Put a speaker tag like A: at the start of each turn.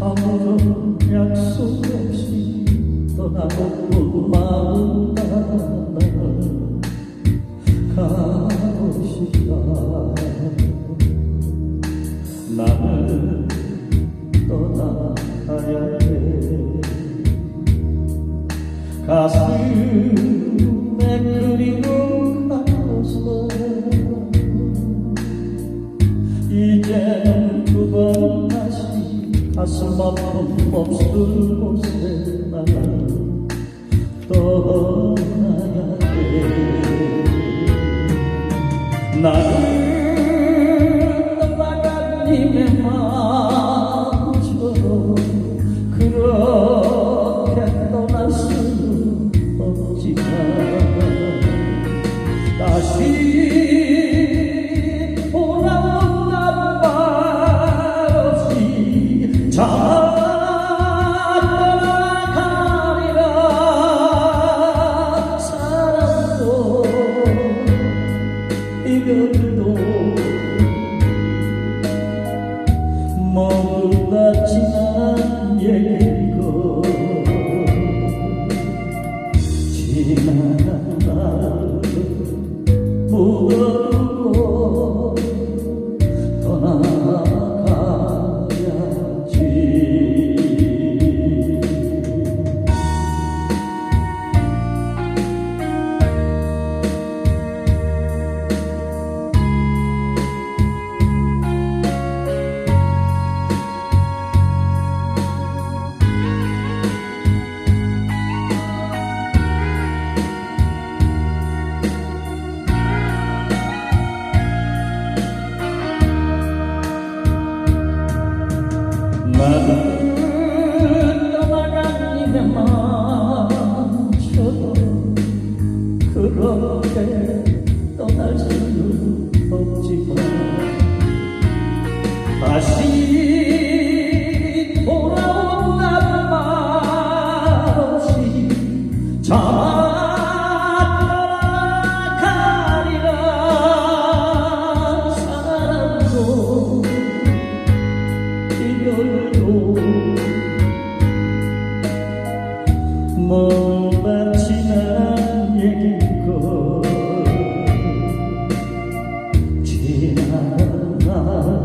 A: 아무런 약속 없이 떠나고 마음 하나 가고 싶다. 나는 떠나야 해 가슴에 그리고 아픈 몹쓸 곳에 나는 떠나야 돼 나는 떠나간 님의 마음처럼 그렇게 떠날 수는 없지만 다시 다시 돌아온다는 말 없이 자 못다 지난 얘기고 나